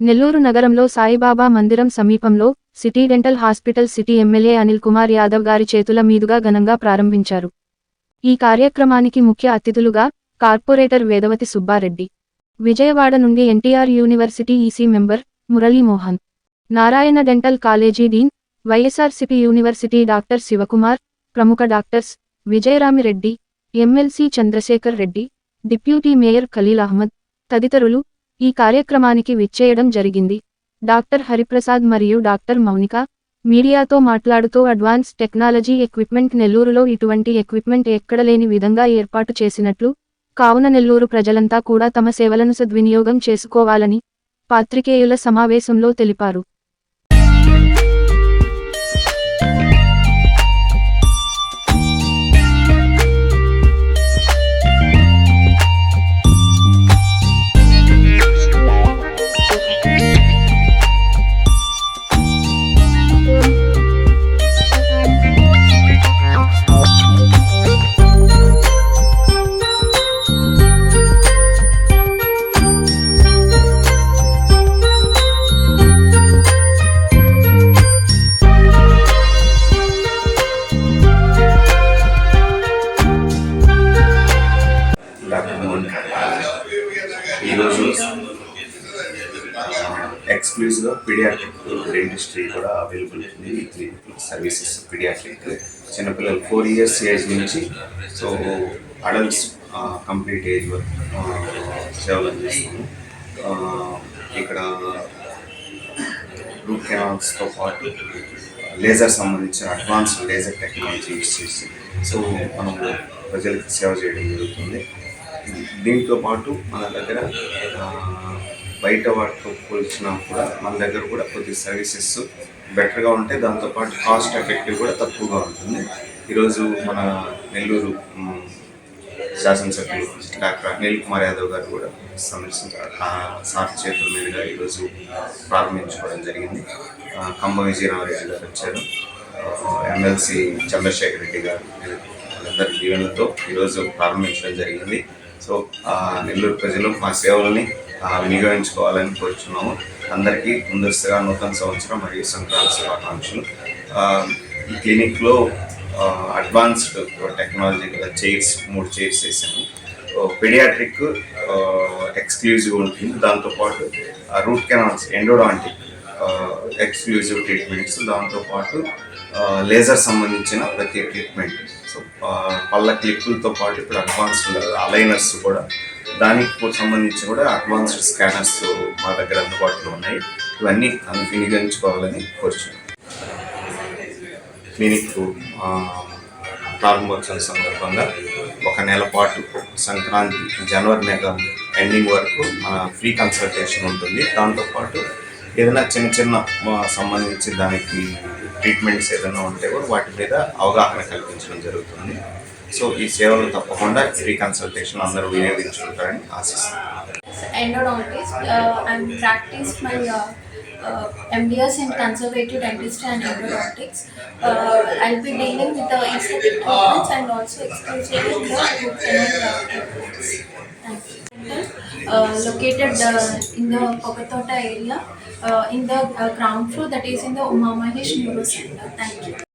నెల్లూరు నగరంలో సాయిబాబా మందిరం సమీపంలో city dental hospital city MLA Anil Kumar Yadav గారి చేతుల మీదుగా ఘనంగా ప్రారంభించారు. ఈ కార్యక్రమానికి ముఖ్య అతిథులుగా కార్పొరేటర్ వేదవతి సుబ్బారెడ్డి విజయవాడ నుండి NTR university EC member Muralimohan Narayana dental college dean YSRCP university doctor Shivakumar ప్రముఖ doctors Vijayaramireddy MLC Chandrasekhar Reddy deputy mayor Khaleel Ahmed తదితరులు ఈ కార్యక్రమానికి విచ్చేయడం జరిగింది. డాక్టర్ హరిప్రసాద్ మరియు డాక్టర్ మౌనిక మీడియాతో మాట్లాడుతూ అడ్వాన్స్ టెక్నాలజీ ఎక్విప్మెంట్ నెల్లూరులో ఇటువంటి ఎక్విప్మెంట్ ఎక్కడలేని విధంగా ఏర్పాటు చేసినట్లు కావున నెల్లూరు ప్రజలంతా కూడా తమ సేవలను సద్వినియోగం చేసుకోవాలని పాత్రికేయుల సమావేశంలో తెలిపారు. ఈరోజు ఎక్స్క్లూజివ్గా పీడియాట్రిక్ డెంటిస్ట్రీ కూడా అవైలబుల్ ఉంది. ఈ క్లినిక్ సర్వీసెస్ పీడియాట్రిక్ చిన్నపిల్లలు ఫోర్ ఇయర్స్ ఏజ్ నుంచి సో అడల్ట్స్ కంప్లీట్ ఏజ్ వరకు సేవలు అందిస్తాము ఇక్కడ రూట్ కెనాల్స్తో పాటు లేజర్ సంబంధించిన అడ్వాన్స్డ్ లేజర్ టెక్నాలజీ యూస్ చేసి సో మనం ప్రజలకు సేవ చేయడం జరుగుతుంది. దీంతో పాటు మన దగ్గర బయట వాటితో పోల్చినా కూడా మన దగ్గర కూడా కొద్ది సర్వీసెస్ బెటర్గా ఉంటాయి. దాంతోపాటు కాస్ట్ ఎఫెక్టివ్ కూడా తక్కువగా ఉంటుంది. ఈరోజు మన నెల్లూరు శాసనసభ్యులు డాక్టర్ అనిల్ కుమార్ యాదవ్ గారు కూడా సందర్శించారు. సార్ చేతుల మీదుగా ఈరోజు ప్రారంభించుకోవడం జరిగింది. కంబ విజయరామరెడ్డి గారు వచ్చారు. ఎమ్మెల్సీ చంద్రశేఖర్ రెడ్డి గారు వాళ్ళందరి దీవెనలతో ఈరోజు ప్రారంభించడం జరిగింది. సో నెల్లూరు ప్రజలు మా సేవల్ని వినియోగించుకోవాలని కోరుచున్నాము. అందరికీ ముందస్తుగా నూతన సంవత్సరం మరియు సంక్రాంతి శుభాకాంక్షలు. ఈ క్లినిక్లో అడ్వాన్స్డ్ టెక్నాలజీ గల చైర్స్ మూడు చైర్స్ వేసాము. పెడియాట్రిక్ ఎక్స్క్లూజివ్ ఉంటుంది. దాంతోపాటు root canals endodontic exclusive treatments. దాంతోపాటు లేజర్ సంబంధించిన ప్రతి ట్రీట్మెంట్. పళ్ళ క్లిప్పులతో పాటు ఇప్పుడు అడ్వాన్స్డ్ అలైనర్స్ కూడా దానికి సంబంధించి కూడా అడ్వాన్స్డ్ స్కానర్స్ మా దగ్గర అందుబాటులో ఉన్నాయి. ఇవన్నీ వినియోగించుకోవాలని కోరుచున్నాను. క్లినిక్ ప్రారంభోత్సవం సందర్భంగా ఒక నెల పాటు సంక్రాంతి జనవరి నెల ఎండింగ్ వరకు మన ఫ్రీ కన్సల్టేషన్ ఉంటుంది. దాంతోపాటు ఏదైనా చిన్న చిన్న సంబంధించి దానికి ట్రీట్మెంట్స్ ఏదైనా ఉంటే కూడా వాటి మీద అవగాహన కల్పించడం జరుగుతుంది సో ఈ సేవలు తప్పకుండా ఫ్రీ కన్సల్టేషన్ అందరూ వినియోగించుకుంటారని ఆశిస్తున్నాను endodontist. Uh, I'm practiced uh, MDS in conservative dentistry and endodontics. Uh, I'll be dealing with the aesthetic treatments and also exclusively the root and uh, located uh, in the Kokatota area, uh, in the uh, ground floor that is in the Uma Mahesh Neuro Center. Thank you.